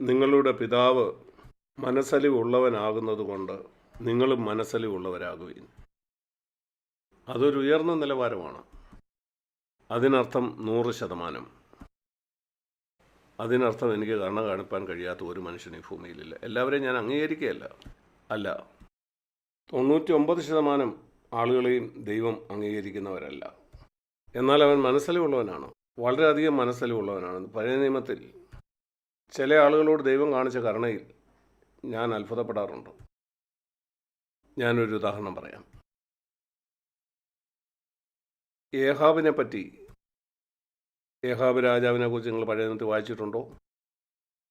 നിങ്ങളുടെ പിതാവ് മനസ്സലിവുള്ളവനാകുന്നത് കൊണ്ട് നിങ്ങളും മനസ്സലിവുള്ളവരാകുകയും അതൊരു ഉയർന്ന നിലവാരമാണ്. അതിനർത്ഥം നൂറ് ശതമാനം. അതിനർത്ഥം എനിക്ക് കണ്ണ കാണിപ്പാൻ കഴിയാത്ത ഒരു മനുഷ്യൻ ഈ ഭൂമിയിലില്ല. എല്ലാവരെയും ഞാൻ അംഗീകരിക്കുകയല്ല. അല്ല. തൊണ്ണൂറ്റി ഒമ്പത് ശതമാനം ആളുകളെയും ദൈവം അംഗീകരിക്കുന്നവരല്ല. എന്നാൽ അവൻ മനസ്സലിവുള്ളവനാണ്. വളരെയധികം മനസ്സലിവുള്ളവനാണ്. പഴയ നിയമത്തിൽ ചില ആളുകളോട് ദൈവം കാണിച്ച കരുണയിൽ ഞാൻ അത്ഭുതപ്പെടാറുണ്ട്. ഞാനൊരു ഉദാഹരണം പറയാം. ഏഹാബിനെ പറ്റി ഏഹാബ് രാജാവിനെ കുറിച്ച് നിങ്ങൾ പഴയ വായിച്ചിട്ടുണ്ടോ?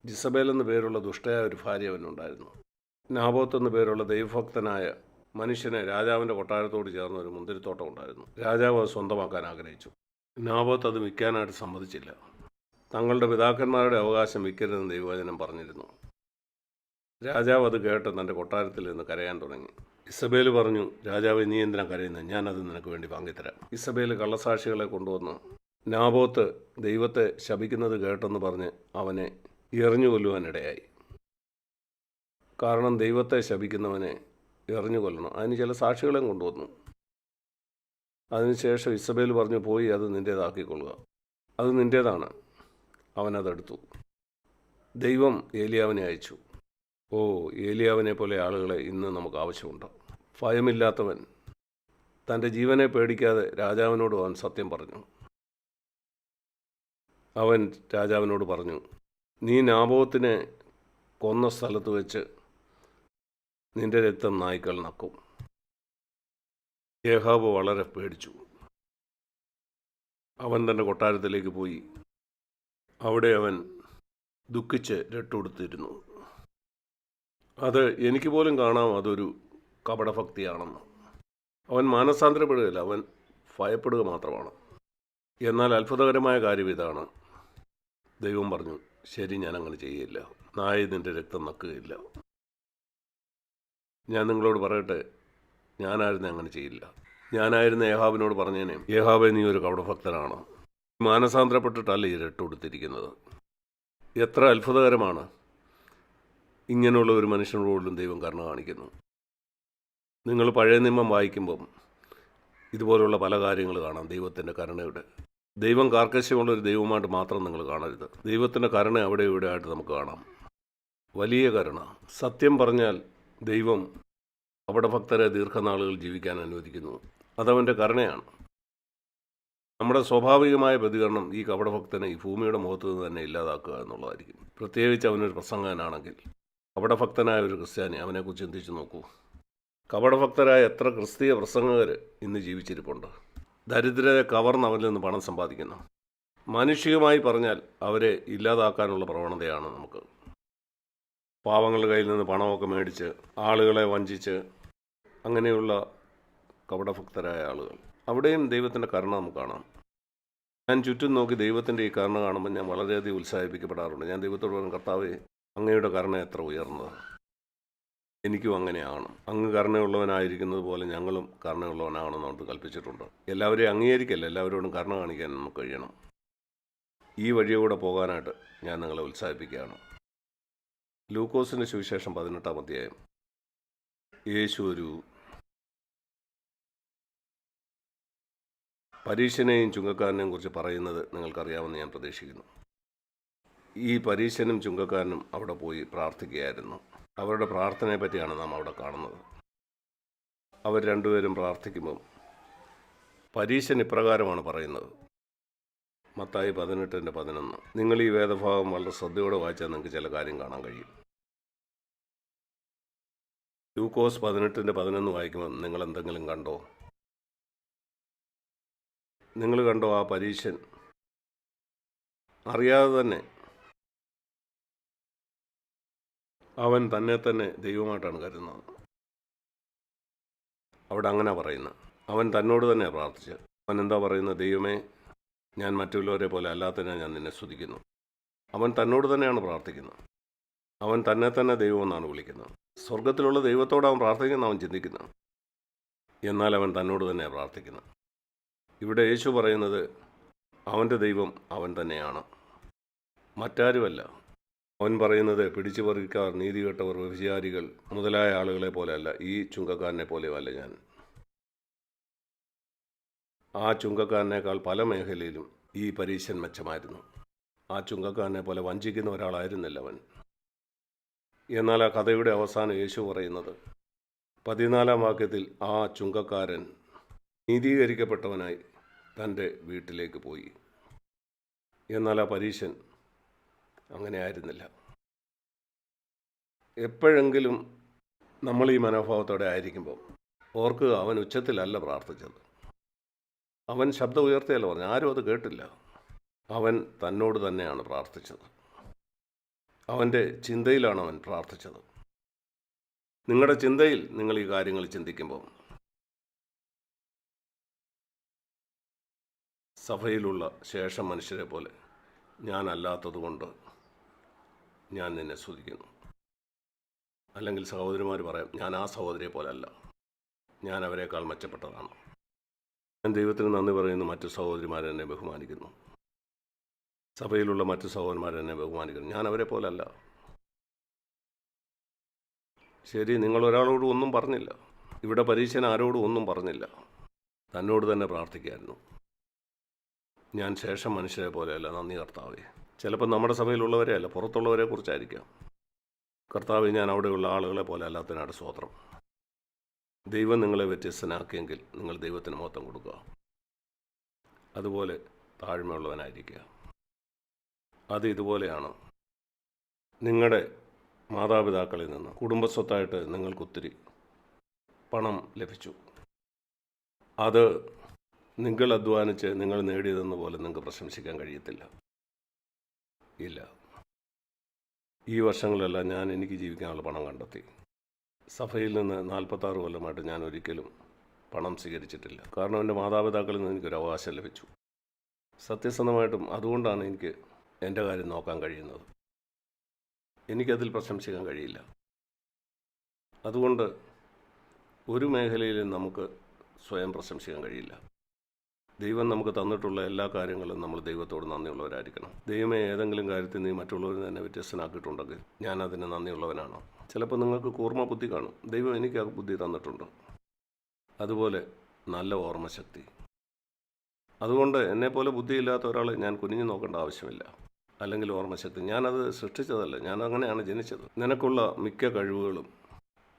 ജിസബേൽ എന്ന പേരുള്ള ദുഷ്ടയായ ഒരു ഭാര്യ അവനുണ്ടായിരുന്നു. നാബോത്ത് എന്ന പേരുള്ള ദൈവഭക്തനായ മനുഷ്യനെ രാജാവിന്റെ കൊട്ടാരത്തോട് ചേർന്ന ഒരു മുന്തിരിത്തോട്ടം ഉണ്ടായിരുന്നു. രാജാവ് അത് സ്വന്തമാക്കാൻ ആഗ്രഹിച്ചു. നാബോത്ത് അത് വിൽക്കാനായിട്ട് സമ്മതിച്ചില്ല. തങ്ങളുടെ പിതാക്കന്മാരുടെ അവകാശം വിൽക്കരുതെന്ന് ദൈവവചനം പറഞ്ഞിരുന്നു. രാജാവ് അത് കേട്ട് തന്റെ കൊട്ടാരത്തിൽ നിന്ന് കരയാൻ തുടങ്ങി. ഇസബേൽ പറഞ്ഞു രാജാവ് നീ എന്തിനാ കരയുന്നത് ഞാനത് നിനക്ക് വേണ്ടി വാങ്ങിത്തരാം. ഇസബേൽ കള്ളസാക്ഷികളെ കൊണ്ടുവന്നു. നാബോത്ത് ദൈവത്തെ ശപിക്കുന്നത് കേട്ടെന്ന് പറഞ്ഞ് അവനെ എറിഞ്ഞു കൊല്ലുവാനിടയായി കാരണം ദൈവത്തെ ശപിക്കുന്നവനെ എറിഞ്ഞു കൊല്ലണം അതിന് ചില സാക്ഷികളെയും കൊണ്ടുവന്നു. അതിനുശേഷം ഇസബേൽ പറഞ്ഞു പോയി അത് നിന്റേതാക്കിക്കൊള്ളുക. അത് നിന്റേതാണ്. അവനതെടുത്തു. ദൈവം ഏലിയാവിനെ അയച്ചു. ഓ ഏലിയാവിനെ പോലെ ആളുകളെ ഇന്ന് നമുക്ക് ആവശ്യമുണ്ട്. ഭയമില്ലാത്തവൻ. തന്റെ ജീവനെ പേടിക്കാതെ രാജാവിനോട് അവൻ സത്യം പറഞ്ഞു. അവൻ രാജാവിനോട് പറഞ്ഞു നീ നാബോത്തിനെ കൊന്ന സ്ഥലത്ത് വെച്ച് നിന്റെ രക്തം നായ്ക്കൾ നക്കും. യേഹാബ് വളരെ പേടിച്ചു. അവൻ തന്റെ കൊട്ടാരത്തിലേക്ക് പോയി. അവിടെ അവൻ ദുഃഖിച്ച് രട്ടുകൊടുത്തിരുന്നു. അത് എനിക്ക് പോലും കാണാം അതൊരു കപടഭക്തിയാണെന്ന്. അവൻ മാനസാന്തരപ്പെടുകയില്ല അവൻ ഭയപ്പെടുക മാത്രമാണ്. എന്നാൽ അത്ഭുതകരമായ കാര്യം ഇതാണ്. ദൈവം പറഞ്ഞു ശരി ഞാൻ അങ്ങനെ ചെയ്യില്ല നായ നിന്റെ രക്തം നക്കുകയില്ല. ഞാൻ നിങ്ങളോട് പറയട്ടെ ഞാനായിരുന്നു അങ്ങനെ ചെയ്യില്ല. ഞാനായിരുന്നു ഏഹാബിനോട് പറഞ്ഞേനെ ഏഹാബെ നീ ഒരു കപടഭക്തനാണ്? മാനസാന്തരപ്പെട്ടിട്ടല്ല ഈ രട്ട് കൊടുത്തിരിക്കുന്നത് എത്ര അത്ഭുതകരമാണ്. ഇങ്ങനെയുള്ള ഒരു മനുഷ്യനോട് പോലും ദൈവം കരുണ കാണിക്കുന്നു. നിങ്ങൾ പഴയ നിയമം വായിക്കുമ്പം ഇതുപോലുള്ള പല കാര്യങ്ങൾ കാണാം ദൈവത്തിന്റെ കരുണയുടെ. ദൈവം കാർക്കശ്യമുള്ള ഒരു ദൈവമായിട്ട് മാത്രം നിങ്ങൾ കാണരുത്. ദൈവത്തിന്റെ കരുണ അവിടെ ഇവിടെ ആയിട്ട് നമുക്ക് കാണാം. വലിയ കരുണ. സത്യം പറഞ്ഞാൽ ദൈവം അവിടെ ഭക്തരെ ദീർഘനാളുകൾ ജീവിക്കാൻ അനുവദിക്കുന്നു. അതവന്റെ കരുണയാണ്. നമ്മുടെ സ്വാഭാവികമായ പ്രതികരണം ഈ കപടഭക്തനെ ഈ ഭൂമിയുടെ മുഖത്ത് നിന്ന് തന്നെ ഇല്ലാതാക്കുക എന്നുള്ളതായിരിക്കും. പ്രത്യേകിച്ച് അവനൊരു പ്രസംഗനാണെങ്കിൽ കപടഭക്തനായ ഒരു ക്രിസ്ത്യാനി അവനെക്കുറിച്ച് ചിന്തിച്ചു നോക്കൂ. കപടഭക്തരായ എത്ര ക്രിസ്തീയ പ്രസംഗകർ ഇന്ന് ജീവിച്ചിരിപ്പുണ്ട്. ദരിദ്രരെ കവർന്ന് അവരിൽ നിന്ന് പണം സമ്പാദിക്കുന്നു. മാനുഷികമായി പറഞ്ഞാൽ അവരെ ഇല്ലാതാക്കാനുള്ള പ്രവണതയാണ് നമുക്ക്. പാവങ്ങളുടെ കയ്യിൽ നിന്ന് പണമൊക്കെ മേടിച്ച് ആളുകളെ വഞ്ചിച്ച് അങ്ങനെയുള്ള കപടഭക്തരായ ആളുകൾ അവിടെയും ദൈവത്തിന്റെ കരുണ നമുക്ക് കാണാം. ഞാൻ ചുറ്റും നോക്കി ദൈവത്തിന്റെ ഈ കരുണ കാണുമ്പോൾ ഞാൻ വളരെയധികം ഉത്സാഹിപ്പിക്കപ്പെടാറുണ്ട്. ഞാൻ ദൈവത്തോട് പറഞ്ഞു കർത്താവേ അങ്ങയുടെ കരുണ എത്ര ഉയർന്നത്. എനിക്കും അങ്ങനെയാണ്. അങ്ങ് കരുണയുള്ളവനായിരിക്കുന്നത് പോലെ ഞങ്ങളും കരുണയുള്ളവനാണെന്ന് നമുക്ക് കൽപ്പിച്ചിട്ടുണ്ട്. എല്ലാവരെയും അംഗീകരിക്കല്ല എല്ലാവരോടും കരുണ കാണിക്കാൻ നമുക്ക് കഴിയണം. ഈ വഴിയൂടെ പോകാനായിട്ട് ഞാൻ നിങ്ങളെ ഉത്സാഹിപ്പിക്കുകയാണ്. ലൂക്കോസിന്റെ സുവിശേഷം പതിനെട്ടാം അധ്യായം. യേശു ഒരു പരീക്ഷനെയും ചുങ്കക്കാരനെയും കുറിച്ച് പറയുന്നത് നിങ്ങൾക്കറിയാമെന്ന് ഞാൻ പ്രതീക്ഷിക്കുന്നു. ഈ പരീക്ഷനും ചുങ്കക്കാരനും അവിടെ പോയി പ്രാർത്ഥിക്കുകയായിരുന്നു. അവരുടെ പ്രാർത്ഥനയെ പറ്റിയാണ് നാം അവിടെ കാണുന്നത്. അവർ രണ്ടുപേരും പ്രാർത്ഥിക്കുമ്പം പരീശൻ ഇപ്രകാരമാണ് പറയുന്നത്. മത്തായി പതിനെട്ടിന്റെ പതിനൊന്ന്. നിങ്ങൾ ഈ വേദഭാഗം വളരെ ശ്രദ്ധയോടെ വായിച്ചാൽ നിങ്ങൾക്ക് ചില കാര്യം കാണാൻ കഴിയും. ലൂക്കോസ് പതിനെട്ടിന്റെ പതിനൊന്ന് വായിക്കുമ്പോൾ നിങ്ങൾ എന്തെങ്കിലും കണ്ടോ? നിങ്ങൾ കണ്ടോ ആ പരീശൻ അറിയാതെ തന്നെ. അവൻ തന്നെ തന്നെ ദൈവമായിട്ടാണ് കരുതുന്നത്. അവിടെ അങ്ങനെ പറയുന്നത്. അവൻ തന്നോട് തന്നെ പ്രാർത്ഥിച്ചത്. അവൻ എന്താ പറയുന്നത്? ദൈവമേ ഞാൻ മറ്റുള്ളവരെ പോലെ അല്ലാത്തതിനാൽ ഞാൻ നിന്നെ സ്തുതിക്കുന്നു. അവൻ തന്നോട് തന്നെയാണ് പ്രാർത്ഥിക്കുന്നത്. അവൻ തന്നെ തന്നെ ദൈവം എന്നാണ് വിളിക്കുന്നത്. സ്വർഗത്തിലുള്ള ദൈവത്തോട് അവൻ പ്രാർത്ഥിക്കുന്ന അവൻ ചിന്തിക്കുന്നു. എന്നാൽ അവൻ തന്നോട് തന്നെയാണ് പ്രാർത്ഥിക്കുന്നത്. ഇവിടെ യേശു പറയുന്നത് അവന്റെ ദൈവം അവൻ തന്നെയാണ്. മറ്റാരുമല്ല. അവൻ പറയുന്നത് പിടിച്ചു പറിക്കാർ നീതി കെട്ടവർ വ്യഭിചാരികൾ മുതലായ ആളുകളെ പോലെയല്ല. ഈ ചുങ്കക്കാരനെ പോലെയുമല്ല ഞാൻ. ആ ചുങ്കക്കാരനേക്കാൾ പല മേഖലയിലും ഈ പരീശൻ മെച്ചമായിരുന്നു. ആ ചുങ്കക്കാരനെ പോലെ വഞ്ചിക്കുന്ന ഒരാളായിരുന്നില്ല അവൻ. എന്നാൽ ആ കഥയുടെ അവസാനം യേശു പറയുന്നത് പതിനാലാം വാക്യത്തിൽ ആ ചുങ്കക്കാരൻ നീതീകരിക്കപ്പെട്ടവനായി തന്റെ വീട്ടിലേക്ക് പോയി. എന്നാൽ ആ പരീശൻ അങ്ങനെ ആയിരുന്നില്ല. എപ്പോഴെങ്കിലും നമ്മൾ ഈ മനോഭാവത്തോടെ ആയിരിക്കുമ്പോൾ ഓർക്കുക അവൻ ഉച്ചത്തിലല്ല പ്രാർത്ഥിച്ചത്. അവൻ ശബ്ദം ഉയർത്തിയല്ല പറഞ്ഞു ആരും അത് കേട്ടില്ല. അവൻ തന്നോട് തന്നെയാണ് പ്രാർത്ഥിച്ചത്. അവന്റെ ചിന്തയിലാണ് അവൻ പ്രാർത്ഥിച്ചത്. നിങ്ങളുടെ ചിന്തയിൽ നിങ്ങൾ ഈ കാര്യങ്ങൾ ചിന്തിക്കുമ്പോൾ സഭയിലുള്ള ശേഷം മനുഷ്യരെ പോലെ ഞാനല്ലാത്തതുകൊണ്ട് ഞാൻ നിന്നെ സ്തുതിക്കുന്നു. അല്ലെങ്കിൽ സഹോദരിമാർ പറയാം ഞാൻ ആ സഹോദരിയെ പോലല്ല. ഞാൻ അവരെക്കാൾ മെച്ചപ്പെട്ടതാണ്. ഞാൻ ദൈവത്തിന് നന്ദി പറയുന്നു മറ്റു സഹോദരിമാരെന്നെ ബഹുമാനിക്കുന്നു. സഭയിലുള്ള മറ്റു സഹോദരന്മാരെന്നെ ബഹുമാനിക്കുന്നു. ഞാൻ അവരെ പോലല്ല. ശരി നിങ്ങൾ ഒരാളോടും ഒന്നും പറഞ്ഞില്ല. ഇവിടെ പരീക്ഷൻ ആരോടും ഒന്നും പറഞ്ഞില്ല. തന്നോട് തന്നെ പ്രാർത്ഥിക്കായിരുന്നു ഞാൻ ശേഷം മനുഷ്യരെ പോലെയല്ല. നന്ദി കർത്താവേ. ചിലപ്പോൾ നമ്മുടെ സഭയിലുള്ളവരെ അല്ല പുറത്തുള്ളവരെ കുറിച്ചായിരിക്കാം. കർത്താവ് ഞാൻ അവിടെയുള്ള ആളുകളെ പോലെ അല്ലാത്തതിനാട് സ്വോത്രം ദൈവം നിങ്ങളെ വ്യത്യസ്തനാക്കിയെങ്കിൽ നിങ്ങൾ ദൈവത്തിന് മൊത്തം കൊടുക്കുക. അതുപോലെ താഴ്മയുള്ളവനായിരിക്കുക. അത് ഇതുപോലെയാണ്. നിങ്ങളുടെ മാതാപിതാക്കളിൽ നിന്ന് കുടുംബസ്വത്തായിട്ട് നിങ്ങൾക്കൊത്തിരി പണം ലഭിച്ചു. അത് നിങ്ങൾ അധ്വാനിച്ച് നിങ്ങൾ നേടിയതെന്ന പോലെ നിങ്ങൾക്ക് പ്രശംസിക്കാൻ കഴിയത്തില്ല. ഇല്ല. ഈ വർഷങ്ങളെല്ലാം ഞാൻ എനിക്ക് ജീവിക്കാനുള്ള പണം കണ്ടെത്തി. സഭയിൽ നിന്ന് നാൽപ്പത്താറ് കൊല്ലമായിട്ട് ഞാൻ ഒരിക്കലും പണം സ്വീകരിച്ചിട്ടില്ല. കാരണം എന്റെ മാതാപിതാക്കളിൽ നിന്ന് എനിക്കൊരു അവകാശം ലഭിച്ചു. സത്യസന്ധമായിട്ടും അതുകൊണ്ടാണ് എനിക്ക് എന്റെ കാര്യം നോക്കാൻ കഴിയുന്നത്. എനിക്കതിൽ പ്രശംസിക്കാൻ കഴിയില്ല. അതുകൊണ്ട് ഒരു മേഖലയിലും നമുക്ക് സ്വയം പ്രശംസിക്കാൻ കഴിയില്ല. ദൈവം നമുക്ക് തന്നിട്ടുള്ള എല്ലാ കാര്യങ്ങളും നമ്മൾ ദൈവത്തോട് നന്ദിയുള്ളവരായിരിക്കണം. ദൈവമേ ഏതെങ്കിലും കാര്യത്തിൽ നീ മറ്റുള്ളവരിൽ തന്നെ വ്യത്യസ്തനാക്കിയിട്ടുണ്ടെങ്കിൽ ഞാൻ അതിന് നന്ദിയുള്ളവനാണ്. ചിലപ്പോൾ നിങ്ങൾക്ക് കൂർമ്മ ബുദ്ധി കാണും. ദൈവം എനിക്ക് ആ ബുദ്ധി തന്നിട്ടുണ്ട്. അതുപോലെ നല്ല ഓർമ്മശക്തി. അതുകൊണ്ട് എന്നെപ്പോലെ ബുദ്ധിയില്ലാത്ത ഒരാൾ ഞാൻ കുനിഞ്ഞു നോക്കേണ്ട ആവശ്യമില്ല. അല്ലെങ്കിൽ ഓർമ്മശക്തി. ഞാനത് സൃഷ്ടിച്ചതല്ല. ഞാൻ അങ്ങനെയാണ് ജനിച്ചത്. നിനക്കുള്ള മിക്ക കഴിവുകളും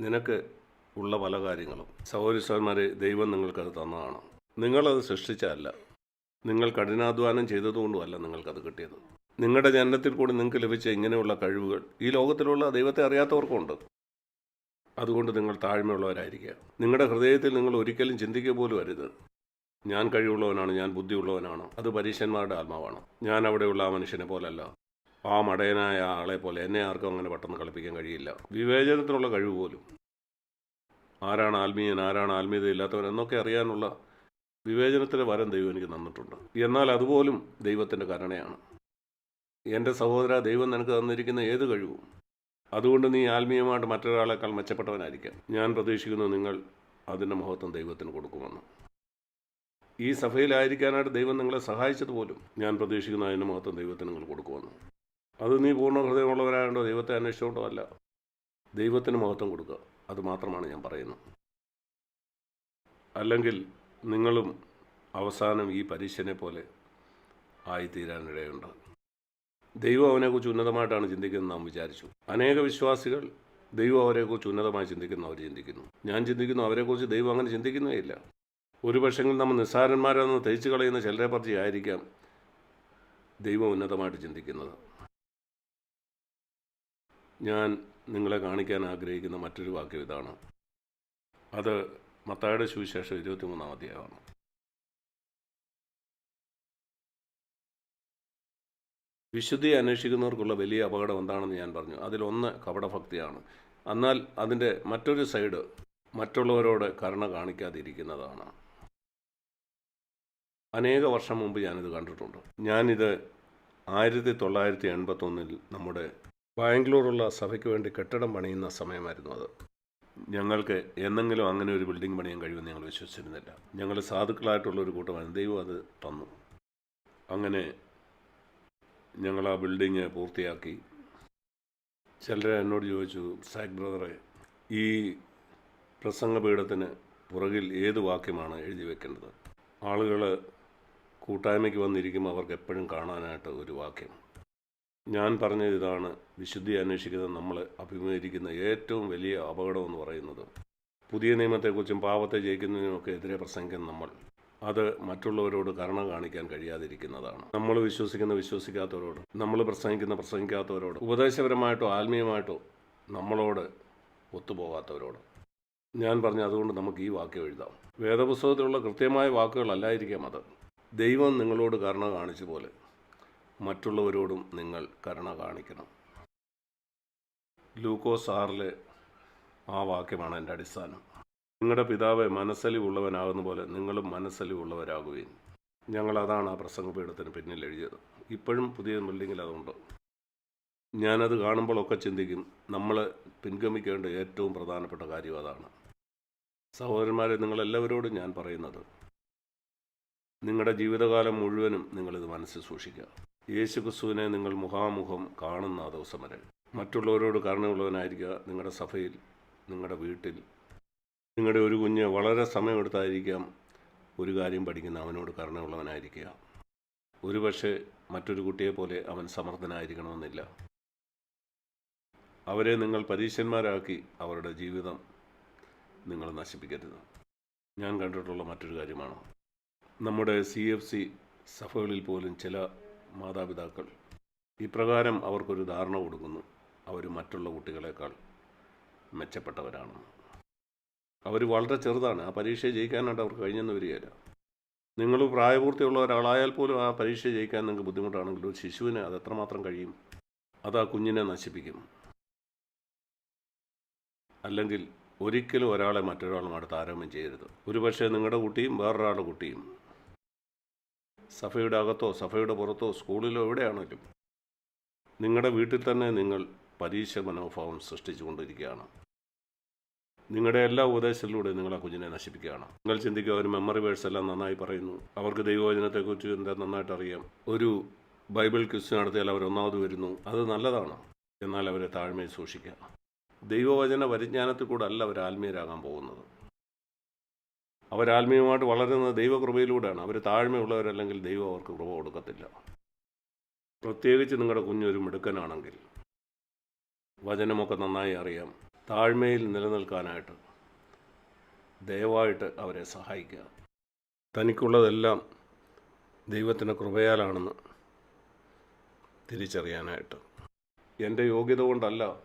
നിനക്ക് ഉള്ള പല കാര്യങ്ങളും സഹോദരിസ്വന്മാരെ ദൈവം നിങ്ങൾക്കത് തന്നതാണ്. നിങ്ങളത് സൃഷ്ടിച്ചതല്ല. നിങ്ങൾ കഠിനാധ്വാനം ചെയ്തതുകൊണ്ടുമല്ല നിങ്ങൾക്കത് കിട്ടിയത്. നിങ്ങളുടെ ജനനത്തിൽ കൂടി നിങ്ങൾക്ക് ലഭിച്ച ഇങ്ങനെയുള്ള കഴിവുകൾ ഈ ലോകത്തിലുള്ള ദൈവത്തെ അറിയാത്തവർക്കുണ്ട്. അതുകൊണ്ട് നിങ്ങൾ താഴ്മയുള്ളവരായിരിക്കുക. നിങ്ങളുടെ ഹൃദയത്തിൽ നിങ്ങൾ ഒരിക്കലും ചിന്തിക്കുക പോലും അരുത്. ഞാൻ കഴിവുള്ളവനാണ് ഞാൻ ബുദ്ധിയുള്ളവനാണ് അത് പരീക്ഷന്മാരുടെ ആത്മാവാണ്. ഞാൻ അവിടെയുള്ള ആ മനുഷ്യനെ പോലല്ല. ആ മടയനായ ആളെ പോലെ എന്നെ ആർക്കും അങ്ങനെ പെട്ടെന്ന് കളിപ്പിക്കാൻ കഴിയില്ല. വിവേചനത്തിനുള്ള കഴിവ് പോലും. ആരാണ് ആത്മീയൻ ആരാണ് ആത്മീയത ഇല്ലാത്തവൻ എന്നൊക്കെ അറിയാനുള്ള വിവേചനത്തിന് വരം ദൈവം എനിക്ക് തന്നിട്ടുണ്ട്. എന്നാൽ അതുപോലും ദൈവത്തിന്റെ കരുണയാണ്. എന്റെ സഹോദര ദൈവം നിനക്ക് തന്നിരിക്കുന്ന ഏത് കഴിവും? അതുകൊണ്ട് നീ ആത്മീയമായിട്ട് മറ്റൊരാളെക്കാൾ മെച്ചപ്പെട്ടവനായിരിക്കാം. ഞാൻ പ്രതീക്ഷിക്കുന്നു നിങ്ങൾ അതിന്റെ മഹത്വം ദൈവത്തിന് കൊടുക്കുമെന്ന്. ഈ സഭയിലായിരിക്കാനായിട്ട് ദൈവം നിങ്ങളെ സഹായിച്ചതുപോലും ഞാൻ പ്രതീക്ഷിക്കുന്ന അതിന്റെ മഹത്വം ദൈവത്തിന് നിങ്ങൾ കൊടുക്കുമെന്ന്. അത് നീ പൂർണ ഹൃദയമുള്ളവരായോ ദൈവത്തെ അന്വേഷിച്ചുകൊണ്ടോ അല്ല. ദൈവത്തിന് മഹത്വം കൊടുക്കുക. അത് മാത്രമാണ് ഞാൻ പറയുന്നത്. അല്ലെങ്കിൽ നിങ്ങളും അവസാനം ഈ പരീക്ഷനെ പോലെ ആയിത്തീരാനിടയുണ്ട്. ദൈവം അവനെക്കുറിച്ച് ഉന്നതമായിട്ടാണ് ചിന്തിക്കുന്നത് നാം വിചാരിച്ചു. അനേക വിശ്വാസികൾ ദൈവം അവരെക്കുറിച്ച് ഉന്നതമായി ചിന്തിക്കുന്നു അവർ ചിന്തിക്കുന്നു. ഞാൻ ചിന്തിക്കുന്നു അവരെക്കുറിച്ച് ദൈവം അങ്ങനെ ചിന്തിക്കുന്നേ ഇല്ല ഒരു പക്ഷെങ്കിൽ നമ്മൾ നിസ്സാരന്മാരെന്ന് തയ്ച്ചു കളയുന്ന ചിലരെ പറ്റി ആയിരിക്കാം ദൈവം ഉന്നതമായിട്ട് ചിന്തിക്കുന്നത്. ഞാൻ നിങ്ങളെ കാണിക്കാൻ ആഗ്രഹിക്കുന്ന മറ്റൊരു വാക്യം ഇതാണ്. അത് മത്തായുടെ സുവിശേഷം ഇരുപത്തിമൂന്നാം അധ്യായമാണ്. വിശുദ്ധി അന്വേഷിക്കുന്നവർക്കുള്ള വലിയ അപകടം എന്താണെന്ന് ഞാൻ പറഞ്ഞു. അതിലൊന്ന് കപടഭക്തിയാണ്. എന്നാൽ അതിന്റെ മറ്റൊരു സൈഡ് മറ്റുള്ളവരോട് കരുണ കാണിക്കാതിരിക്കുന്നതാണ്. അനേക വർഷം മുമ്പ് ഞാനിത് കണ്ടിട്ടുണ്ട്. ഞാനിത് ആയിരത്തി തൊള്ളായിരത്തി എൺപത്തൊന്നിൽ നമ്മുടെ ബാംഗ്ലൂറുള്ള സഭയ്ക്ക് വേണ്ടി കെട്ടിടം പണിയുന്ന സമയമായിരുന്നു അത്. ഞങ്ങൾക്ക് എന്നെങ്കിലും അങ്ങനെ ഒരു ബിൽഡിംഗ് പണിയാൻ കഴിയുമെന്ന് ഞങ്ങൾ വിശ്വസിച്ചിരുന്നില്ല. ഞങ്ങൾ സാധുക്കളായിട്ടുള്ള ഒരു കൂട്ടമാണ്. ദൈവം അത് തന്നു. അങ്ങനെ ഞങ്ങൾ ആ ബിൽഡിങ് പൂർത്തിയാക്കി. ചിലർ എന്നോട് ചോദിച്ചു സാക് ബ്രദറെ ഈ പ്രസംഗപീഠത്തിന് പുറകിൽ ഏത് വാക്യമാണ് എഴുതി വെക്കേണ്ടത്? ആളുകൾ കൂട്ടായ്മയ്ക്ക് വന്നിരിക്കുമ്പോൾ അവർക്ക് എപ്പോഴും കാണാനായിട്ട് ഒരു വാക്യം. ഞാൻ പറഞ്ഞത് ഇതാണ്. വിശുദ്ധി അന്വേഷിക്കുന്ന നമ്മൾ അഭിമുഖീകരിക്കുന്ന ഏറ്റവും വലിയ അപകടം എന്ന് പറയുന്നത്. പുതിയ നിയമത്തെക്കുറിച്ചും പാപത്തെ ജയിക്കുന്നതിനുമൊക്കെ എതിരെ പ്രസംഗിക്കുന്ന നമ്മൾ. അത് മറ്റുള്ളവരോട് കരുണ കാണിക്കാൻ കഴിയാതിരിക്കുന്നതാണ്. നമ്മൾ വിശ്വസിക്കുന്ന വിശ്വസിക്കാത്തവരോട് നമ്മൾ പ്രസംഗിക്കുന്ന പ്രസംഗിക്കാത്തവരോട് ഉപദേശപരമായിട്ടോ ആത്മീയമായിട്ടോ നമ്മളോട് ഒത്തുപോകാത്തവരോട്. ഞാൻ പറഞ്ഞ അതുകൊണ്ട് നമുക്ക് ഈ വാക്യം എഴുതാം. വേദപുസ്തകത്തിലുള്ള കൃത്യമായ വാക്കുകളല്ലായിരിക്കാം അത്. ദൈവം നിങ്ങളോട് കരുണ കാണിച്ച പോലെ മറ്റുള്ളവരോടും നിങ്ങൾ കരുണ കാണിക്കണം. ഗ്ലൂക്കോസ് ആറിലെ ആ വാക്യമാണ് എന്റെ അടിസ്ഥാനം. നിങ്ങളുടെ പിതാവ് മനസ്സലിവുള്ളവനാകുന്ന പോലെ നിങ്ങളും മനസ്സലിവുള്ളവരാകുകയും ഞങ്ങൾ അതാണ് ആ പ്രസംഗപീഠത്തിന് പിന്നിൽ എഴുതിയത്. ഇപ്പോഴും പുതിയ ബിൽഡിങ്ങിൽ അതുണ്ട്. ഞാനത് കാണുമ്പോഴൊക്കെ ചിന്തിക്കും നമ്മൾ പിൻഗമിക്കേണ്ട ഏറ്റവും പ്രധാനപ്പെട്ട കാര്യം അതാണ്. സഹോദരന്മാരെ നിങ്ങളെല്ലാവരോടും ഞാൻ പറയുന്നത് നിങ്ങളുടെ ജീവിതകാലം മുഴുവനും നിങ്ങളിത് മനസ്സിൽ സൂക്ഷിക്കുക. യേശു ക്രിസ്തുവിനെ നിങ്ങൾ മുഖാമുഖം കാണുന്ന ആ ദിവസം വരെ മറ്റുള്ളവരോട് കരുണയുള്ളവനായിരിക്കുക നിങ്ങളുടെ സഭയിൽ നിങ്ങളുടെ വീട്ടിൽ. നിങ്ങളുടെ ഒരു കുഞ്ഞ് വളരെ സമയമെടുത്തായിരിക്കാം ഒരു കാര്യം പഠിക്കുന്ന അവനോട് കരുണയുള്ളവനായിരിക്കുക ഒരുപക്ഷെ മറ്റൊരു കുട്ടിയെ പോലെ അവൻ സമർത്ഥനായിരിക്കണമെന്നില്ല. അവരെ നിങ്ങൾ പരീക്ഷന്മാരാക്കി അവരുടെ ജീവിതം നിങ്ങൾ നശിപ്പിക്കരുത്. ഞാൻ കണ്ടിട്ടുള്ള മറ്റൊരു കാര്യമാണ്. നമ്മുടെ സി എഫ് സി സഭകളിൽ പോലും ചില മാതാപിതാക്കൾ. ഇപ്രകാരം അവർക്കൊരു ധാരണ കൊടുക്കുന്നു. അവർ മറ്റുള്ള കുട്ടികളെക്കാൾ മെച്ചപ്പെട്ടവരാണ്. അവർ വളരെ ചെറുതാണ്. ആ പരീക്ഷ ജയിക്കാനായിട്ട് അവർക്ക് കഴിഞ്ഞെന്ന് വരികയില്ല. നിങ്ങൾ പ്രായപൂർത്തിയുള്ള ഒരാളായാൽ പോലും ആ പരീക്ഷ ജയിക്കാൻ നിങ്ങൾക്ക് ബുദ്ധിമുട്ടാണെങ്കിൽ ഒരു ശിശുവിന് അത് എത്രമാത്രം കഴിയും? അത് ആ കുഞ്ഞിനെ നശിപ്പിക്കും. അല്ലെങ്കിൽ ഒരിക്കലും ഒരാളെ മറ്റൊരാളുമായിട്ട് താരതമ്യം ചെയ്യരുത്. ഒരുപക്ഷെ നിങ്ങളുടെ കുട്ടിയും വേറൊരാളുടെ കുട്ടിയും സഭയുടെ അകത്തോ സഭയുടെ പുറത്തോ സ്കൂളിലോ എവിടെയാണെങ്കിലും നിങ്ങളുടെ വീട്ടിൽ തന്നെ നിങ്ങൾ പരീക്ഷ മനോഭാവം സൃഷ്ടിച്ചുകൊണ്ടിരിക്കുകയാണ്. നിങ്ങളുടെ എല്ലാ ഉപദേശത്തിലൂടെ നിങ്ങൾ ആ കുഞ്ഞിനെ നശിപ്പിക്കുകയാണ്. നിങ്ങൾ ചിന്തിക്കുക അവർ മെമ്മറി വേഴ്സ് എല്ലാം നന്നായി പറയുന്നു. അവർക്ക് ദൈവവചനത്തെക്കുറിച്ച് എന്താ നന്നായിട്ട് അറിയാം ഒരു ബൈബിൾ ക്വിസ് നടത്തിയാൽ അവർ ഒന്നാമത് വരുന്നു. അത് നല്ലതാണ്. എന്നാൽ അവരെ താഴ്മയിൽ സൂക്ഷിക്കുക. ദൈവവചന പരിജ്ഞാനത്തിൽ കൂടെ അല്ല അവർ ആത്മീയരാകാൻ പോകുന്നത്. അവരാത്മീയമായിട്ട് വളരുന്നത് ദൈവകൃപയിലൂടെയാണ്. അവർ താഴ്മയുള്ളവരല്ലെങ്കിൽ ദൈവം അവർക്ക് കൃപ കൊടുക്കത്തില്ല. പ്രത്യേകിച്ച് നിങ്ങളുടെ കുഞ്ഞൊരു മിടുക്കനാണെങ്കിൽ വചനമൊക്കെ നന്നായി അറിയാം. താഴ്മയിൽ നിലനിൽക്കാനായിട്ട് ദയവായിട്ട് അവരെ സഹായിക്കുക. തനിക്കുള്ളതെല്ലാം ദൈവത്തിന്റെ കൃപയാലാണെന്ന് തിരിച്ചറിയാനായിട്ട്. എന്റെ യോഗ്യത കൊണ്ടല്ല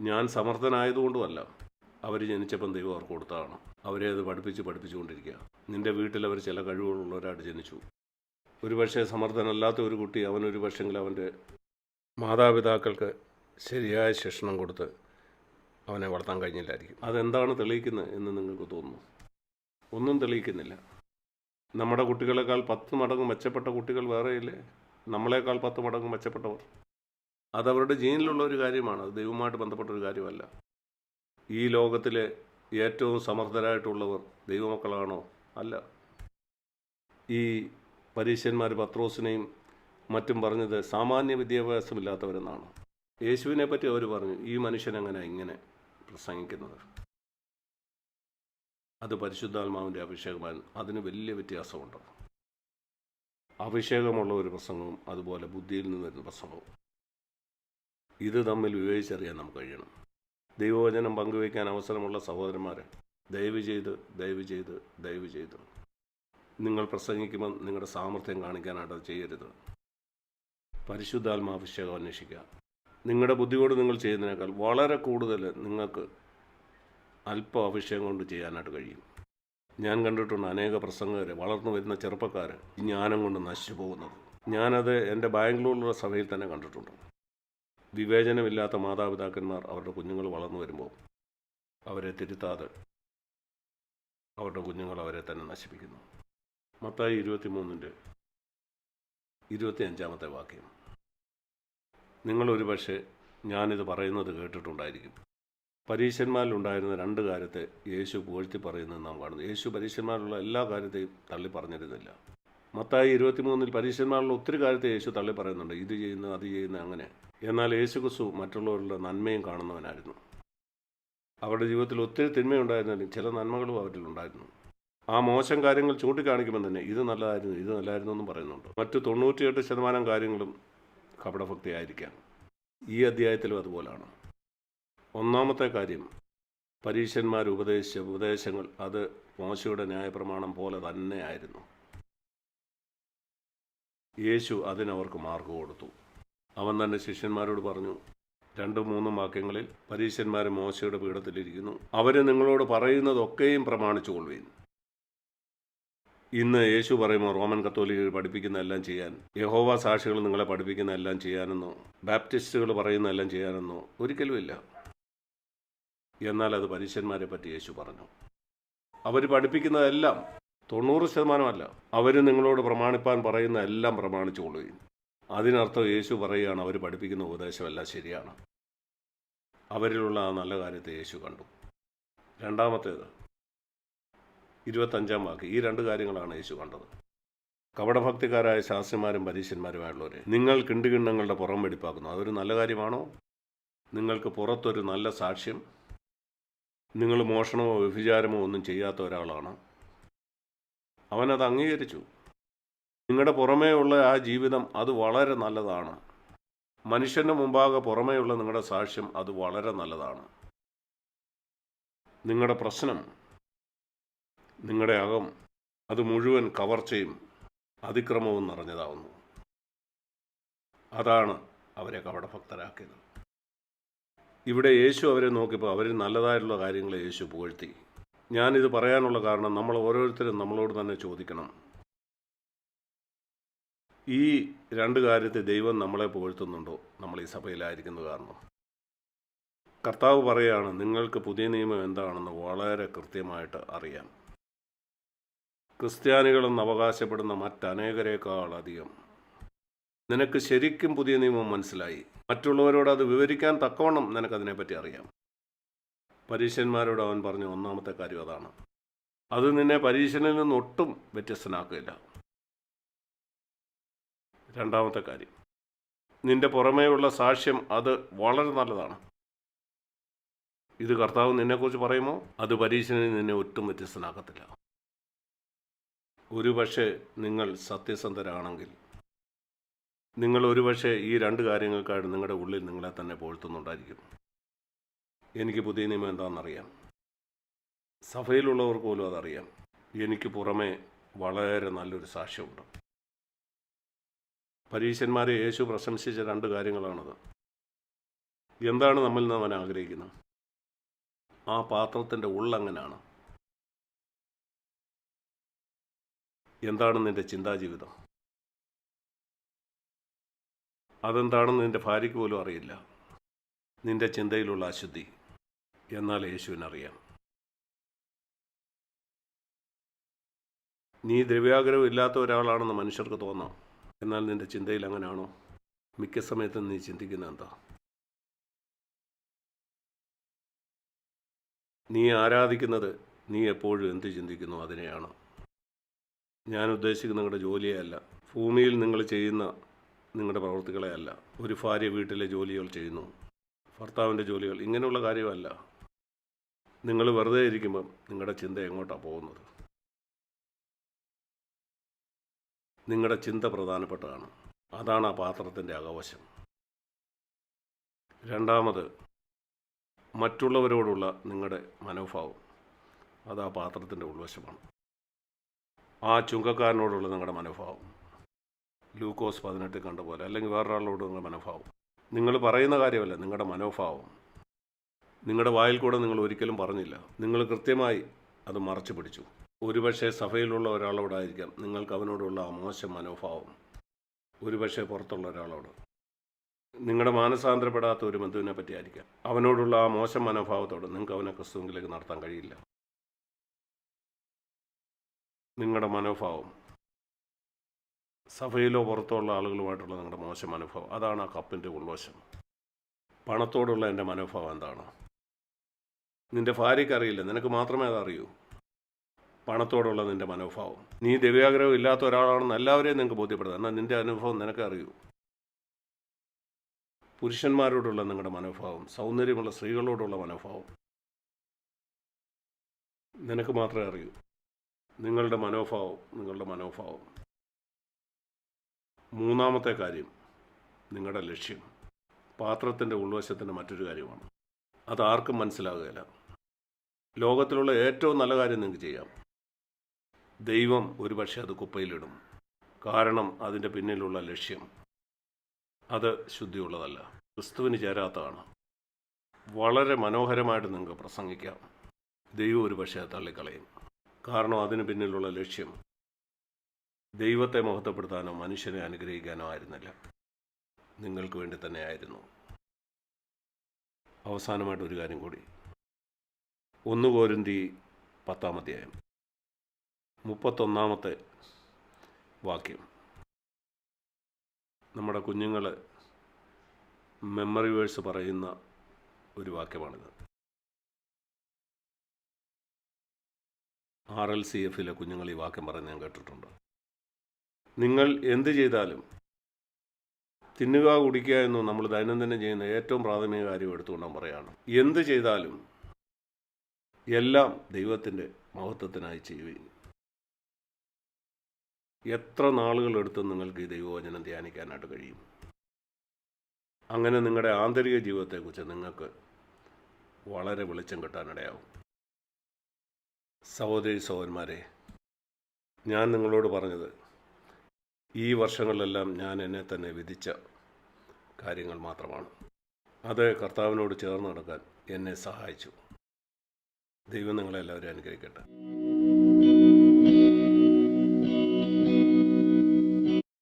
ഞാൻ സമർത്ഥനായതുകൊണ്ടുമല്ല അവർ ജനിച്ചപ്പം ദൈവം അവർക്ക് കൊടുത്തതാണ്. അവരെ അത് പഠിപ്പിച്ച് പഠിപ്പിച്ചുകൊണ്ടിരിക്കുക. നിന്റെ വീട്ടിൽ അവർ ചില കഴിവുകളുള്ളവരായിട്ട് ജനിച്ചു. ഒരു പക്ഷേ സമർത്ഥനല്ലാത്ത ഒരു കുട്ടി അവനൊരു പക്ഷെങ്കിൽ അവന്റെ മാതാപിതാക്കൾക്ക് ശരിയായ ശിക്ഷണം കൊടുത്ത് അവനെ വളർത്താൻ കഴിഞ്ഞില്ലായിരിക്കും. അതെന്താണ് തെളിയിക്കുന്നത് എന്ന് നിങ്ങൾക്ക് തോന്നുന്നു? ഒന്നും തെളിയിക്കുന്നില്ല. നമ്മുടെ കുട്ടികളെക്കാൾ പത്ത് മടങ്ങ് മെച്ചപ്പെട്ട കുട്ടികൾ വേറെയില്ലേ? നമ്മളെക്കാൾ പത്ത് മടങ്ങ് മെച്ചപ്പെട്ടവർ. അതവരുടെ ജീനിലുള്ള ഒരു കാര്യമാണ്. അത് ദൈവമായിട്ട് ബന്ധപ്പെട്ട ഒരു കാര്യമല്ല. ഈ ലോകത്തിലെ ഏറ്റവും സമർത്ഥരായിട്ടുള്ളവർ ദൈവമക്കളാണോ? അല്ല. ഈ പരീക്ഷന്മാർ പത്രോസിനെയും മറ്റും പറഞ്ഞത് സാമാന്യ വിദ്യാഭ്യാസമില്ലാത്തവരെന്നാണ്. യേശുവിനെ പറ്റി അവർ പറഞ്ഞു ഈ മനുഷ്യൻ എങ്ങനെ ഇങ്ങനെ പ്രസംഗിക്കുന്നത്? അത് പരിശുദ്ധാത്മാവിന്റെ അഭിഷേകമാണ് അതിന് വലിയ വ്യത്യാസമുണ്ട്. അഭിഷേകമുള്ള ഒരു പ്രസംഗവും അതുപോലെ ബുദ്ധിയിൽ നിന്ന് വരുന്ന പ്രസംഗവും. ഇത് തമ്മിൽ വിവേചിച്ചറിയാൻ നമുക്ക് കഴിയണം. ദൈവവചനം പങ്കുവയ്ക്കാൻ അവസരമുള്ള സഹോദരന്മാരെ ദയവ് ചെയ്ത് ദയവ് ചെയ്ത് ദയവ് ചെയ്ത്. നിങ്ങൾ പ്രസംഗിക്കുമ്പോൾ നിങ്ങളുടെ സാമർഥ്യം കാണിക്കാനായിട്ട് അത് ചെയ്യരുത്. പരിശുദ്ധാത്മാഭിഷേകം അന്വേഷിക്കുക. നിങ്ങളുടെ ബുദ്ധിയോട് നിങ്ങൾ ചെയ്യുന്നതിനേക്കാൾ വളരെ കൂടുതൽ നിങ്ങൾക്ക് അല്പം അഭിഷേകം കൊണ്ട് ചെയ്യാനായിട്ട് കഴിയും. ഞാൻ കണ്ടിട്ടുണ്ട് അനേക പ്രസംഗകർ വളർന്നു വരുന്ന ചെറുപ്പക്കാർ ജ്ഞാനം കൊണ്ട് നശിച്ചു പോകുന്നത്. ഞാനത് എന്റെ ബാംഗ്ലൂരിലുള്ള സഭയിൽ തന്നെ കണ്ടിട്ടുണ്ട്. വിവേചനമില്ലാത്ത മാതാപിതാക്കന്മാർ അവരുടെ കുഞ്ഞുങ്ങൾ വളർന്നു വരുമ്പോൾ അവരെ തിരുത്താതെ അവരുടെ കുഞ്ഞുങ്ങൾ അവരെ തന്നെ നശിപ്പിക്കുന്നു. മത്തായി ഇരുപത്തി മൂന്നിന്റെ ഇരുപത്തി അഞ്ചാമത്തെ വാക്യം. നിങ്ങളൊരു പക്ഷേ ഞാനിത് പറയുന്നത് കേട്ടിട്ടുണ്ടായിരിക്കും. പരീക്ഷന്മാരിലുണ്ടായിരുന്ന രണ്ട് കാര്യത്തെ യേശു പുകഴ്ത്തി പറയുന്നത് നാം കാണുന്നു. യേശു പരീക്ഷന്മാരുള്ള എല്ലാ കാര്യത്തെയും തള്ളി പറഞ്ഞിരുന്നില്ല. മത്തായി ഇരുപത്തിമൂന്നിൽ പരീക്ഷന്മാരുള്ള ഒത്തിരി കാര്യത്തെ യേശു തള്ളി പറയുന്നുണ്ട്. ഇത് ചെയ്യുന്നു അത് ചെയ്യുന്നു അങ്ങനെ. എന്നാൽ യേശുക്രിസ്തു മറ്റുള്ളവരുടെ നന്മയും കാണുന്നവനായിരുന്നു. അവരുടെ ജീവിതത്തിൽ ഒത്തിരി തിന്മയുണ്ടായിരുന്നാലും ചില നന്മകളും അവരിലുണ്ടായിരുന്നു ആ മോശം കാര്യങ്ങൾ ചൂണ്ടിക്കാണിക്കുമ്പോൾ തന്നെ ഇത് നല്ലതായിരുന്നു ഇത് നല്ലതായിരുന്നു എന്നും പറയുന്നുണ്ട്. മറ്റ് തൊണ്ണൂറ്റിയെട്ട് ശതമാനം കാര്യങ്ങളും കപടഭക്തി ആയിരിക്കാം ഈ അധ്യായത്തിലും അതുപോലാണ്. ഒന്നാമത്തെ കാര്യം പരീക്ഷന്മാർ ഉപദേശിച്ച ഉപദേശങ്ങൾ അത് മോശയുടെ ന്യായപ്രമാണം പോലെ തന്നെയായിരുന്നു. യേശു അതിനവർക്ക് മാർക്ക് കൊടുത്തു. അവൻ തന്നെ ശിഷ്യന്മാരോട് പറഞ്ഞു രണ്ടും മൂന്നും വാക്യങ്ങളിൽ പരീശന്മാർ മോശയുടെ പീഠത്തിലിരിക്കുന്നു അവർ നിങ്ങളോട് പറയുന്നതൊക്കെയും പ്രമാണിച്ചു കൊള്ളുവീൻ ഇന്ന് യേശു പറയുമോ റോമൻ കത്തോലിക്കർ പഠിപ്പിക്കുന്ന എല്ലാം ചെയ്യാൻ യഹോവ സാക്ഷികൾ നിങ്ങളെ പഠിപ്പിക്കുന്ന എല്ലാം ചെയ്യാനെന്നോ ബാപ്റ്റിസ്റ്റുകൾ പറയുന്ന എല്ലാം ചെയ്യാനെന്നോ ഒരിക്കലുമില്ല. എന്നാൽ അത് പരീശന്മാരെ പറ്റി യേശു പറഞ്ഞു അവർ പഠിപ്പിക്കുന്നതെല്ലാം തൊണ്ണൂറ് ശതമാനമല്ല അവർ നിങ്ങളോട് പ്രമാണിപ്പാൻ പറയുന്ന എല്ലാം പ്രമാണിച്ചു കൊള്ളുകയും അതിനർത്ഥം യേശു പറയുകയാണ് അവർ പഠിപ്പിക്കുന്ന ഉപദേശമല്ല ശരിയാണ്. അവരിലുള്ള ആ നല്ല കാര്യത്തെ യേശു കണ്ടു. രണ്ടാമത്തേത് ഇരുപത്തഞ്ചാം വാക്ക് ഈ രണ്ട് കാര്യങ്ങളാണ് യേശു കണ്ടത്. കപടഭക്തിക്കാരായ ശാസ്ത്രിമാരും പരീശന്മാരുമായുള്ളവരെ നിങ്ങൾ കിണ്ടുകിണ്ണങ്ങളുടെ പുറം വെടിപ്പാക്കുന്നു. അതൊരു നല്ല കാര്യമാണോ? നിങ്ങൾക്ക് പുറത്തൊരു നല്ല സാക്ഷ്യം? നിങ്ങൾ മോഷണമോ വ്യഭിചാരമോ ഒന്നും ചെയ്യാത്ത ഒരാളാണ്. അവനത് അംഗീകരിച്ചു. നിങ്ങളുടെ പുറമേ ഉള്ള ആ ജീവിതം അത് വളരെ നല്ലതാണ്. മനുഷ്യന്റെ മുമ്പാകെ പുറമേയുള്ള നിങ്ങളുടെ സാക്ഷ്യം അത് വളരെ നല്ലതാണ്. നിങ്ങളുടെ പ്രശ്നം നിങ്ങളുടെ അകം അത് മുഴുവൻ കവർച്ചയും അതിക്രമവും നിറഞ്ഞതാവുന്നു. അതാണ് അവരെ കപടഭക്തരാക്കിയത്. ഇവിടെ യേശു അവരെ നോക്കിയപ്പോൾ അവർ നല്ലതായിട്ടുള്ള കാര്യങ്ങളെ യേശു പുകഴ്ത്തി. ഞാനിത് പറയാനുള്ള കാരണം നമ്മൾ ഓരോരുത്തരും നമ്മളോട് തന്നെ ചോദിക്കണം. ഈ രണ്ട് കാര്യത്തെ ദൈവം നമ്മളെ പുകഴ്ത്തുന്നുണ്ടോ? നമ്മൾ ഈ സഭയിലായിരിക്കുന്ന കാരണം. കർത്താവ് പറയുകയാണ് നിങ്ങൾക്ക് പുതിയ നിയമം എന്താണെന്ന് വളരെ കൃത്യമായിട്ട് അറിയാം. ക്രിസ്ത്യാനികളെന്ന് അവകാശപ്പെടുന്ന മറ്റനേകരേക്കാൾ അധികം. നിനക്ക് ശരിക്കും പുതിയ നിയമം മനസ്സിലായി. മറ്റുള്ളവരോട് അത് വിവരിക്കാൻ തക്കവണ്ണം നിനക്കതിനെപ്പറ്റി അറിയാം. പരീശന്മാരോട് അവൻ പറഞ്ഞ ഒന്നാമത്തെ കാര്യം അതാണ്. അത് നിന്നെ പരീക്ഷനിൽ നിന്ന് ഒട്ടും വ്യത്യസ്തനാക്കില്ല രണ്ടാമത്തെ കാര്യം. നിന്റെ പുറമേയുള്ള സാക്ഷ്യം അത് വളരെ നല്ലതാണ്. ഇത് കർത്താവ് നിന്നെക്കുറിച്ച് പറയുമോ? അത് പരീക്ഷനെ നിന്നെ ഒട്ടും വ്യത്യസ്തനാക്കത്തില്ല. ഒരുപക്ഷെ നിങ്ങൾ സത്യസന്ധരാണെങ്കിൽ നിങ്ങൾ ഒരുപക്ഷെ ഈ രണ്ട് കാര്യങ്ങൾക്കായിട്ട് നിങ്ങളുടെ ഉള്ളിൽ നിങ്ങളെ തന്നെ പോഴ്ത്തുന്നുണ്ടായിരിക്കും. എനിക്ക് പുതിയ നിയമം എന്താണെന്നറിയാം. സഭയിലുള്ളവർക്ക് പോലും അതറിയാം. എനിക്ക് പുറമേ വളരെ നല്ലൊരു സാക്ഷ്യമുണ്ട്. പരീശന്മാരെ യേശു പ്രശംസിച്ച രണ്ട് കാര്യങ്ങളാണത്. എന്താണ് നമ്മിൽ നിന്ന് അവൻ ആഗ്രഹിക്കുന്നത്? ആ പാത്രത്തിന്റെ ഉള്ളെങ്ങനാണ് എന്താണ് നിന്റെ ചിന്താജീവിതം? അതെന്താണെന്ന് നിന്റെ ഭാര്യയ്ക്ക് പോലും അറിയില്ല. നിന്റെ ചിന്തയിലുള്ള അശുദ്ധി. എന്നാൽ യേശുവിനറിയാം നീ ദ്രവ്യാഗ്രഹം ഇല്ലാത്ത ഒരാളാണെന്ന് മനുഷ്യർക്ക് തോന്നാം. എന്നാൽ നിന്റെ ചിന്തയിൽ അങ്ങനെയാണോ മിക്ക സമയത്തും നീ ചിന്തിക്കുന്ന എന്താ? നീ ആരാധിക്കുന്നത് നീ എപ്പോഴും എന്ത് ചിന്തിക്കുന്നു അതിനെയാണ്? ഞാൻ ഉദ്ദേശിക്കുന്ന നിങ്ങളുടെ ജോലിയെയല്ല ഭൂമിയിൽ നിങ്ങൾ ചെയ്യുന്ന നിങ്ങളുടെ പ്രവൃത്തികളെ അല്ല ഒരു ഭാര്യ വീട്ടിലെ ജോലികൾ ചെയ്യുന്നു. ഭർത്താവിന്റെ ജോലികൾ. ഇങ്ങനെയുള്ള കാര്യമല്ല. നിങ്ങൾ വെറുതെ ഇരിക്കുമ്പം നിങ്ങളുടെ ചിന്ത എങ്ങോട്ടാണ് പോകുന്നത്? നിങ്ങളുടെ ചിന്ത പ്രധാനപ്പെട്ടതാണ്. അതാണ് ആ പാത്രത്തിന്റെ അകവശം. രണ്ടാമത് മറ്റുള്ളവരോടുള്ള നിങ്ങളുടെ മനോഭാവം. അത് ആ പാത്രത്തിന്റെ ഉൾവശമാണ്. ആ ചുങ്കക്കാരനോടുള്ള നിങ്ങളുടെ മനോഭാവം. ഗ്ലൂക്കോസ് പതിനെട്ടിൽ കണ്ട പോലെ അല്ലെങ്കിൽ വേറൊരാളോട് നിങ്ങളുടെ മനോഭാവം. നിങ്ങൾ പറയുന്ന കാര്യമല്ല നിങ്ങളുടെ മനോഭാവം. നിങ്ങളുടെ വായിൽ കൂടെ നിങ്ങൾ ഒരിക്കലും പറഞ്ഞില്ല. നിങ്ങൾ കൃത്യമായി അത് മറച്ചു പിടിച്ചു. ഒരുപക്ഷെ സഭയിലുള്ള ഒരാളോടായിരിക്കാം. നിങ്ങൾക്ക് അവനോടുള്ള ആ മോശം മനോഭാവം. ഒരുപക്ഷെ പുറത്തുള്ള ഒരാളോട്. നിങ്ങളുടെ മാനസാന്തരപ്പെടാത്ത ഒരു ബന്ധുവിനെ പറ്റിയായിരിക്കാം. അവനോടുള്ള ആ മോശം മനോഭാവത്തോട് നിങ്ങൾക്ക് അവനെ ക്രിസ്തുവിലേക്ക് നടത്താൻ കഴിയില്ല. നിങ്ങളുടെ മനോഭാവം. സഭയിലോ പുറത്തോ ഉള്ള ആളുകളുമായിട്ടുള്ള നിങ്ങളുടെ മോശം മനോഭാവം. അതാണ് ആ കപ്പിന്റെ ഉൾവശം. പണത്തോടുള്ള എന്റെ മനോഭാവം എന്താണ്? നിന്റെ ഭാര്യയ്ക്ക് അറിയില്ല. നിനക്ക് മാത്രമേ അതറിയൂ. പണത്തോടുള്ള നിന്റെ മനോഭാവം. നീ ദിവ്യാഗ്രഹം ഇല്ലാത്ത ഒരാളാണെന്ന് എല്ലാവരെയും നിങ്ങൾക്ക് ബോധ്യപ്പെടുന്നത് എന്നാൽ നിന്റെ അനുഭവം നിനക്ക് അറിയൂ പുരുഷന്മാരോടുള്ള നിങ്ങളുടെ മനോഭാവം സൗന്ദര്യമുള്ള സ്ത്രീകളോടുള്ള മനോഭാവം നിനക്ക് മാത്രമേ അറിയൂ. നിങ്ങളുടെ മനോഭാവം നിങ്ങളുടെ മനോഭാവം. മൂന്നാമത്തെ കാര്യം നിങ്ങളുടെ ലക്ഷ്യം. പാത്രത്തിന്റെ ഉൾവശത്തിന്റെ മറ്റൊരു കാര്യമാണ്. അത് ആർക്കും മനസ്സിലാകുകയില്ല. ലോകത്തിലുള്ള ഏറ്റവും നല്ല കാര്യം നിങ്ങൾക്ക് ചെയ്യാം. ദൈവം ഒരുപക്ഷെ അത് കുപ്പയിലിടും. കാരണം അതിന്റെ പിന്നിലുള്ള ലക്ഷ്യം അത് ശുദ്ധിയുള്ളതല്ല. ക്രിസ്തുവിന് ചേരാത്തതാണ്. വളരെ മനോഹരമായിട്ട് നിങ്ങൾക്ക് പ്രസംഗിക്കാം. ദൈവം ഒരു പക്ഷേ തള്ളിക്കളയും. കാരണം അതിന് പിന്നിലുള്ള ലക്ഷ്യം ദൈവത്തെ മഹത്വപ്പെടുത്താനോ മനുഷ്യനെ അനുഗ്രഹിക്കാനോ ആയിരുന്നില്ല. നിങ്ങൾക്ക് വേണ്ടി തന്നെയായിരുന്നു. അവസാനമായിട്ട് ഒരു കാര്യം കൂടി. ഒന്ന് കോരിന്തി പത്താം അധ്യായം. മുപ്പത്തൊന്നാമത്തെ വാക്യം. നമ്മുടെ കുഞ്ഞുങ്ങൾ മെമ്മറി വേഴ്സ് പറയുന്ന ഒരു വാക്യമാണിത്. ആർ എൽ സി എഫിലെ കുഞ്ഞുങ്ങൾ ഈ വാക്യം പറഞ്ഞ് ഞാൻ കേട്ടിട്ടുണ്ട്. നിങ്ങൾ എന്ത് ചെയ്താലും തിന്നുക കുടിക്കുക എന്ന് നമ്മൾ ദൈനംദിനം ചെയ്യുന്ന ഏറ്റവും പ്രാഥമിക കാര്യം എടുത്തുകൊണ്ട് ഞാൻ പറയുകയാണ്. എന്ത് ചെയ്താലും എല്ലാം ദൈവത്തിന്റെ മഹത്വത്തിനായി ചെയ്യുകയും എത്ര നാളുകളെടുത്ത് നിങ്ങൾക്ക് ഈ ദൈവവചനം ധ്യാനിക്കാനായിട്ട് കഴിയും? അങ്ങനെ നിങ്ങളുടെ ആന്തരിക ജീവിതത്തെക്കുറിച്ച് നിങ്ങൾക്ക് വളരെ വെളിച്ചം കിട്ടാനിടയാവും. സഹോദരി സഹോദരന്മാരെ ഞാൻ നിങ്ങളോട് പറഞ്ഞത് ഈ വർഷങ്ങളിലെല്ലാം ഞാൻ എന്നെ തന്നെ വിധിച്ച കാര്യങ്ങൾ മാത്രമാണ്. അത് കർത്താവിനോട് ചേർന്ന് നടക്കാൻ എന്നെ സഹായിച്ചു. ദൈവം നിങ്ങളെല്ലാവരും അനുഗ്രഹിക്കട്ടെ.